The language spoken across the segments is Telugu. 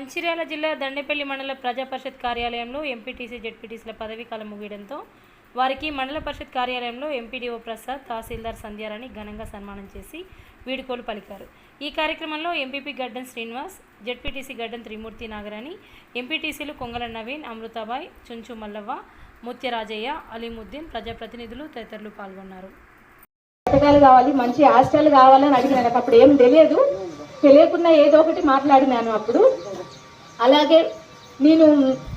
మంచిర్యాల జిల్లా దండేపల్లి మండల ప్రజా పరిషత్ కార్యాలయంలో ఎంపీటీసీ జెడ్పీటీసీల పదవీకాలం ముగియడంతో వారికి మండల పరిషత్ కార్యాలయంలో ఎంపీడీఓ ప్రసాద్ తహసీల్దార్ సంధ్యారాణి ఘనంగా సన్మానం చేసి వీడుకోలు పలికారు. ఈ కార్యక్రమంలో ఎంపీపీ గడ్డన్ శ్రీనివాస్ జెడ్పీటీసీ గడ్డన్ త్రిమూర్తి నాగరాణి ఎంపీటీసీలు కొంగల నవీన్ అమృతాబాయ్ చుంచు మల్లవ్వ ముత్యరాజయ్య అలీముద్దీన్ ప్రజాప్రతినిధులు తదితరులు పాల్గొన్నారు. కావాలి మంచి హాస్టల్ కావాలని అడిగినాను అప్పుడు ఏం తెలియదు. తెలియకుండా ఏదో ఒకటి మాట్లాడినాను అప్పుడు. అలాగే నేను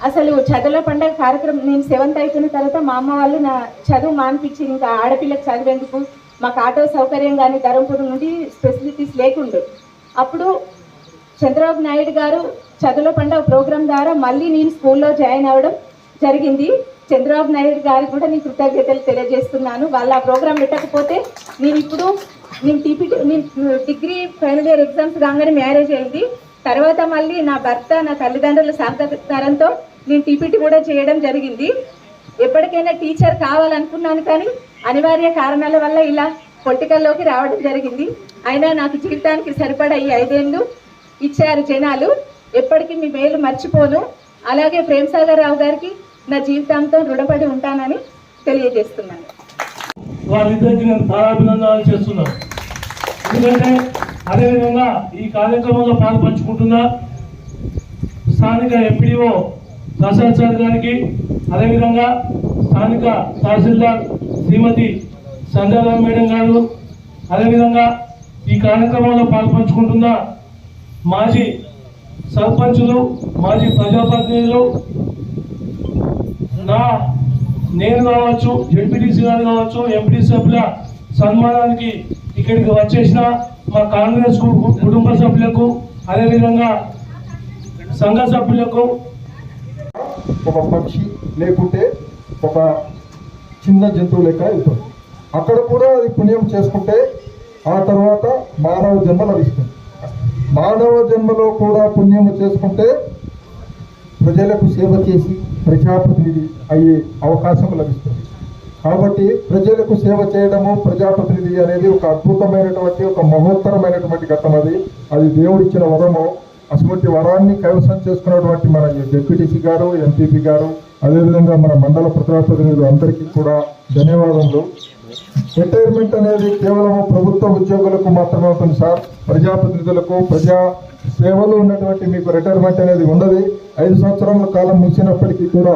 అసలు చదువుల పండగ కార్యక్రమం నేను సెవెంత్ అయిపోయిన తర్వాత మా అమ్మ వాళ్ళు నా చదువు మానిపించి ఇంకా ఆడపిల్లకు చదివేందుకు మాకు ఆటో సౌకర్యం కానీ ధర్మపురం నుండి ఫెసిలిటీస్ లేకుండే. అప్పుడు చంద్రబాబు నాయుడు గారు చదువుల పండుగ ప్రోగ్రాం ద్వారా మళ్ళీ నేను స్కూల్లో జాయిన్ అవ్వడం జరిగింది. చంద్రబాబు నాయుడు గారికి కూడా నేను కృతజ్ఞతలు తెలియజేస్తున్నాను. వాళ్ళు ఆ ప్రోగ్రాం పెట్టకపోతే నేను ఇప్పుడు నేను టీపీటీ నేను డిగ్రీ ఫైనల్ ఇయర్ ఎగ్జామ్స్ రాగానే మ్యారేజ్ అయింది. తర్వాత మళ్ళీ నా భర్త నా తల్లిదండ్రుల సహకారంతో నేను టీపీటీ కూడా చేయడం జరిగింది. ఎప్పటికైనా టీచర్ కావాలనుకున్నాను కానీ అనివార్య కారణాల వల్ల ఇలా పొలిటికల్లోకి రావడం జరిగింది. అయినా నాకు జీవితానికి సరిపడా ఈ ఐదేళ్ళు ఇచ్చారు జనాలు. ఎప్పటికీ మీ మేలు మర్చిపోను. అలాగే ప్రేమ్ సాగర్ రావు గారికి నా జీవితాంతం రుణపడి ఉంటానని తెలియజేస్తున్నాను. వారిద్దరికి నేను పారాభినందనాలు చేస్తున్నాను. ఎందుకంటే అదేవిధంగా ఈ కార్యక్రమంలో పాలు పంచుకుంటున్న స్థానిక ఎంపీడీఓ ప్రసాద్ సార్ గారికి అదేవిధంగా స్థానిక తహసీల్దార్ శ్రీమతి సంధ్యారామ్ మేడం గారు అదేవిధంగా ఈ కార్యక్రమంలో పాల్పంచుకుంటున్న మాజీ సర్పంచులు మాజీ ప్రజాప్రతినిధులు నా నేను కావచ్చు జడ్పీటీసీ గారు కావచ్చు ఎంపీటీ సభ్యుల సన్మానానికి ఇక్కడికి వచ్చేసిన మా కాంగ్రెస్ కుటుంబ సభ్యులకు అదేవిధంగా సంఘ సభ్యులకు. ఒక పక్షి లేకుంటే ఒక చిన్న జంతువు లెక్క వెళ్తుంది అక్కడ కూడా అది పుణ్యం చేసుకుంటే ఆ తర్వాత మానవ జన్మ లభిస్తుంది. మానవ జన్మలో కూడా పుణ్యం చేసుకుంటే ప్రజలకు సేవ చేసి ప్రజాప్రతినిధి అయ్యే అవకాశం లభిస్తుంది. కాబట్టి ప్రజలకు సేవ చేయడము ప్రజాప్రతినిధి అనేది ఒక అద్భుతమైనటువంటి ఒక మహోత్తరమైనటువంటి ఘట్టం అది. అది దేవుడిచ్చిన వరము. అటువంటి వరాన్ని కైవసం చేసుకున్నటువంటి మన డిప్యూటీసీ గారు ఎంపీపీ గారు అదేవిధంగా మన మండల ప్రజాప్రతినిధులు అందరికీ కూడా ధన్యవాదములు. రిటైర్మెంట్ అనేది కేవలం ప్రభుత్వ ఉద్యోగులకు మాత్రమే ఉంటుంది సార్. ప్రజాప్రతినిధులకు ప్రజా సేవలు ఉన్నటువంటి మీకు రిటైర్మెంట్ అనేది ఉండదు. ఐదు సంవత్సరాల కాలం ముగిసినప్పటికీ కూడా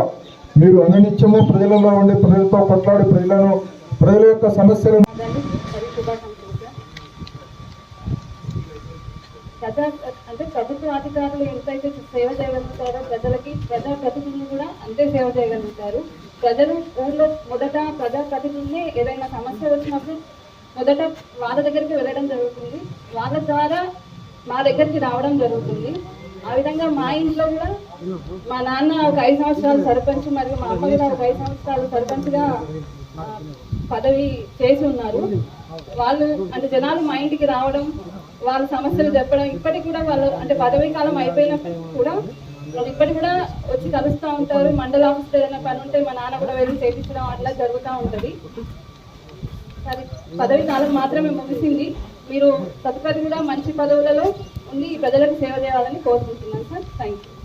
మీరు అనునిత్యము ప్రజలలో ఉండి ప్రజలతో కొట్లాడి ప్రజలను ప్రజల యొక్క సమస్యలను ప్రజా అంటే ప్రభుత్వ అధికారులు ఎంతైతే సేవ చేయగలుగుతారో ప్రజలకి ప్రజా ప్రతినిధులు కూడా అంతే సేవ చేయగలుగుతారు. ప్రజలు ఊళ్ళో మొదట ప్రజా ప్రతినిధులే ఏదైనా సమస్య వచ్చినప్పుడు మొదట వాళ్ళ దగ్గరికి వెళ్ళడం జరుగుతుంది. వాళ్ళ ద్వారా మా దగ్గరికి రావడం జరుగుతుంది. ఆ విధంగా మా ఇంట్లో కూడా మా నాన్న ఒక ఐదు సంవత్సరాలు సర్పంచ్ మరియు మా అమ్మ కూడా ఒక ఐదు సంవత్సరాలు సర్పంచ్గా పదవి చేసి ఉన్నారు. వాళ్ళు అంటే జనాలు మా ఇంటికి రావడం వాళ్ళ సమస్యలు చెప్పడం ఇప్పటికి కూడా వాళ్ళు అంటే పదవీ కాలం అయిపోయినప్పుడు కూడా వాళ్ళు ఇప్పటికి కూడా వచ్చి కలుస్తూ ఉంటారు. మండల ఆఫీస్లో ఏదైనా పని ఉంటే మా నాన్న కూడా వెళ్ళి చేయించడం అట్లా జరుగుతూ ఉంటుంది. సరే పదవి కాలం మాత్రమే ముగిసింది. మీరు తదుపరి కూడా మంచి పదవులలో ఉండి ప్రజలకు సేవ చేయాలని కోరుకుంటున్నాను సార్. Thank you